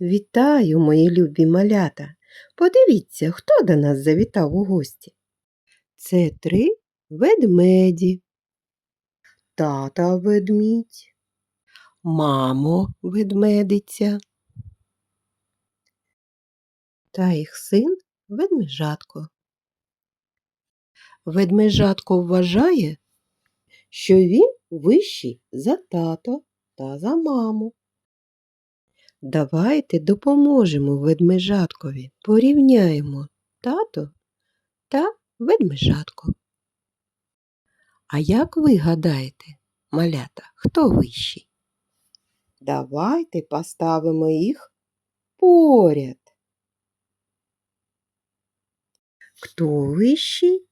Вітаю, мої любі малята. Подивіться, хто до нас завітав у гості. Це три ведмеді. Тата ведмідь, мамо ведмедиця та їх син ведмежатко. Ведмежатко вважає, що він вищий за тато та за маму. Давайте допоможемо ведмежаткові, порівняємо тато та ведмежатко. А як ви гадаєте, малята, хто вищий? Давайте поставимо їх поряд. Хто вищий?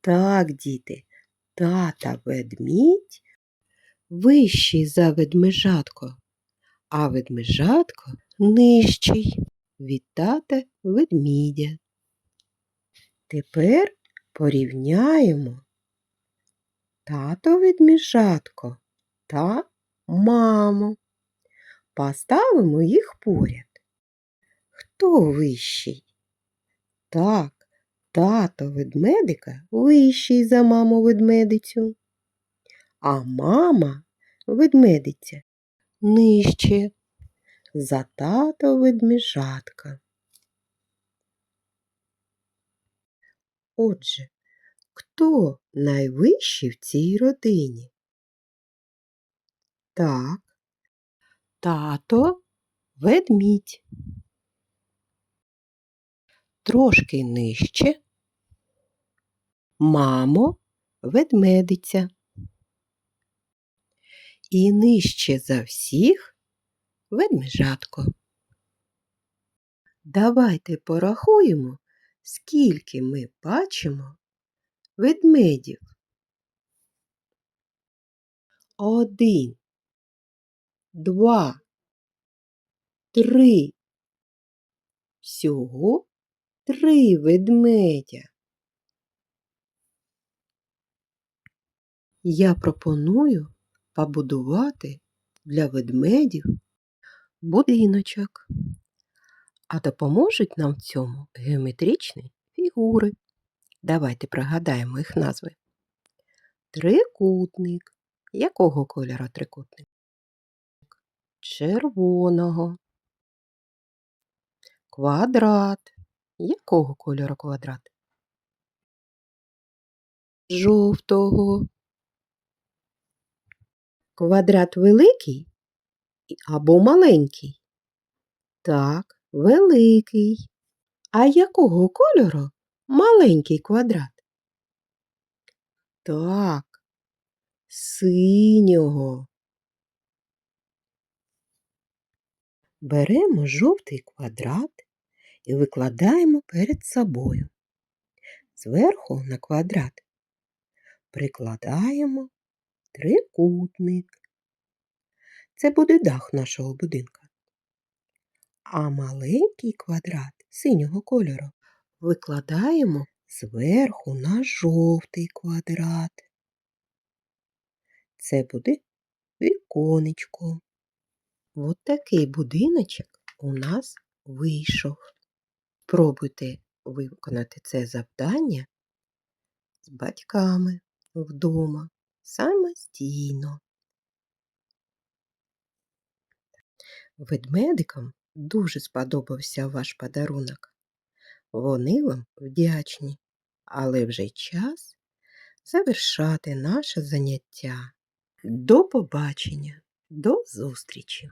Так, діти, тата ведмідь вищий за ведмежатко, а ведмежатко нижчий від тата ведмідя. Тепер порівняємо тато ведмежатко та маму. Поставимо їх поряд. Хто вищий? Так, тато ведмедика вищий за маму ведмедицю, а мама ведмедиця нижче за тато ведмежатка. Отже, хто найвищий в цій родині? Так, тато ведмідь. Трошки нижче. Мамо ведмедиця. І нижче за всіх ведмежатко. Давайте порахуємо, скільки ми бачимо ведмедів. Один, два, три. Всього три ведмедя. Я пропоную побудувати для ведмедів будиночок. А допоможуть нам в цьому геометричні фігури. Давайте пригадаємо їх назви. Трикутник. Якого кольору трикутник? Червоного. Квадрат. Якого кольору квадрат? Жовтого. Квадрат великий або маленький? Так, великий. А якого кольору маленький квадрат? Так, синього. Беремо жовтий квадрат і викладаємо перед собою. Зверху на квадрат прикладаємо трикутник. Це буде дах нашого будинка. А маленький квадрат синього кольору викладаємо зверху на жовтий квадрат. Це буде віконечко. От такий будиночок у нас вийшов. Пробуйте виконати це завдання з батьками вдома самостійно. Ведмедикам дуже сподобався ваш подарунок. Вони вам вдячні, але вже час завершати наше заняття. До побачення, до зустрічі!